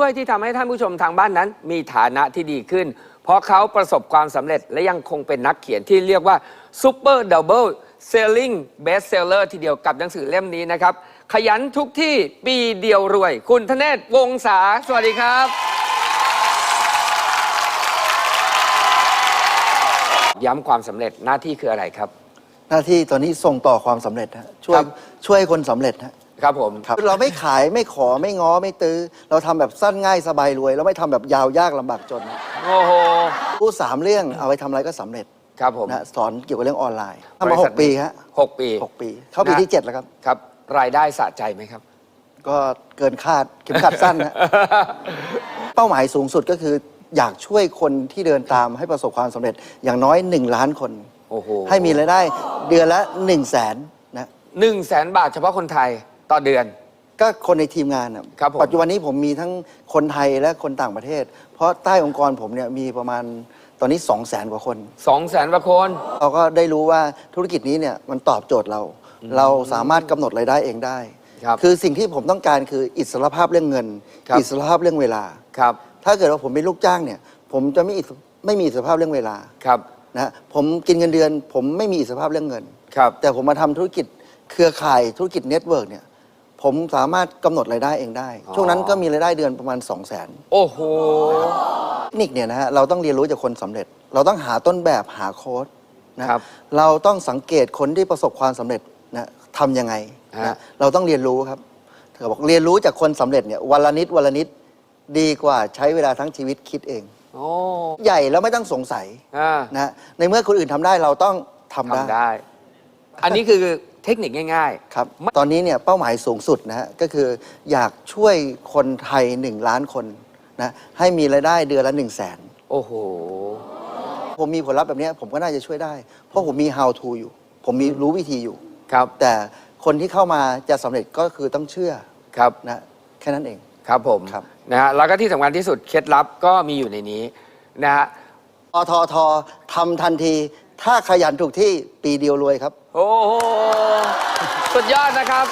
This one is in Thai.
ช่วยที่ทำให้ท่านผู้ชมทางบ้านนั้น มีฐานะที่ดีขึ้น เพราะเขาประสบความสำเร็จและยังคงเป็นนักเขียนที่เรียกว่า Super Double Selling Best Seller ทีเดียวกับหนังสือเล่มนี้นะครับ ขยันทุกที่ปีเดียวรวย คุณธเนศวงศาสวัสดีครับ ย้ำความสำเร็จหน้าที่คืออะไรครับ หน้าที่ตอนนี้ส่งต่อความสำเร็จฮะช่วคยรับ ช่วยให้คนสำเร็จฮะ ครับผม ครับ เราไม่ขายไม่ขอไม่ง้อไม่ตื้อ เราทำแบบสั้นง่ายสบายรวยเราไม่ทำแบบยาวยากลำบากจนโอ้โห พูดสามเรื่องเอาไปทำอะไรก็สำเร็จครับผมนะสอนเกี่ยวกับเรื่องออนไลน์ทำบมาริหษัทกปีฮะหกปีหกปี เข้าปีนะที่เจ็ดแล้วครับ ครับ รายได้สะใจไหมครับ ก็เกินคาดเข็มขัดสั้นนะ เป้าหมายสูงสุดก็คือ อยากช่วยคนที่เดินตามให้ประสบความสำเร็จอย่างน้อย 1 ล้านคน โอ้โหให้มีรายได้เดือนละ1นึ่งแสนนะ หนึ่งแสนบาทเฉพาะคนไทย ต่อเดือน ก็คนในทีมงานน่ะครับผมปัจจุบันนี้ผมมีทั้งคนไทยและคนต่างประเทศ เพราะใต้องค์กรผมเนี่ยมีประมาณตอนนี้ 2 0 0แสนกว่าคน สองแสนกว่าคน เราก็ได้รู้ว่าธุรกิจนี้เนี่ยมันตอบโจทย์เรา เราสามารถกำหนดรายได้เองได้ครับคือสิ่งที่ผมต้องการคืออิสรภาพเรื่องเงิน ครับ อิสรภาพเรื่องเวลา ครับ ถ้าเกิดว่าผมเป็นลูกจ้างเนี่ยผมจะไม่อิสไม่มีอิสรภาพเรื่องเวลาครับ นะผมกินเงินเดือน ผมไม่มีอิสรภาพเรื่องเงิน ครับ แต่ผมมาทำธุรกิจเครือข่ายธุรกิจเน็ตเวิร์กเนี่ย ผมสามารถกำหนดรายได้เองได้อ๋อช่วงนั้นก็มีรายได้เดือนประมาณ 2 0 0 0 0นโอ้โหเทคนิคเนี่ยนะฮะเราต้องเรียนรู้จากคนสำเร็จ เราต้องหาต้นแบบหาโค้ดนะครับ เราต้องสังเกตคนที่ประสบความสำเร็จนะทำยังไงฮะนะเราต้องเรียนรู้ครับเธอบอกเรียนรู้จากคนสำเร็จเนี่ยวันละนิดวันละนิดดีกว่าใช้เวลาทั้งชีวิตคิดเอง โอ้ใหญ่แล้วไม่ต้องสงสัยอ่านะฮะในเมื่อคนอื่นทำได้เราต้องทำได้ ทำได้ อันนี้คือเทคนิคง่ายครับ ตอนนี้เนี่ยเป้าหมายสูงสุดนะฮะก็คืออยากช่วยคนไทย 1 ล้านคนนะให้มีรายได้เดือนละ 1 0 0 0 0แสนๆ โอ้โห ผมมีผลลัพธ์แบบเนี้ยผมก็น่าจะช่วยได้ เพราะผมมี how to อยู่ ผมมีรู้วิธีอยู่ ครับ แต่คนที่เข้ามาจะสำเร็จก็คือต้องเชื่อครับ นะแค่นั้นเอง ครับผม ครับ นะฮะ แล้วก็ที่สำคัญที่สุด เคล็ดลับก็มีอยู่ในนี้ นะฮะ อทอทอทำทันที ถ้าขยันถูกที่ปีเดียวรวยครับ โอ้โห สุดยอดนะครับ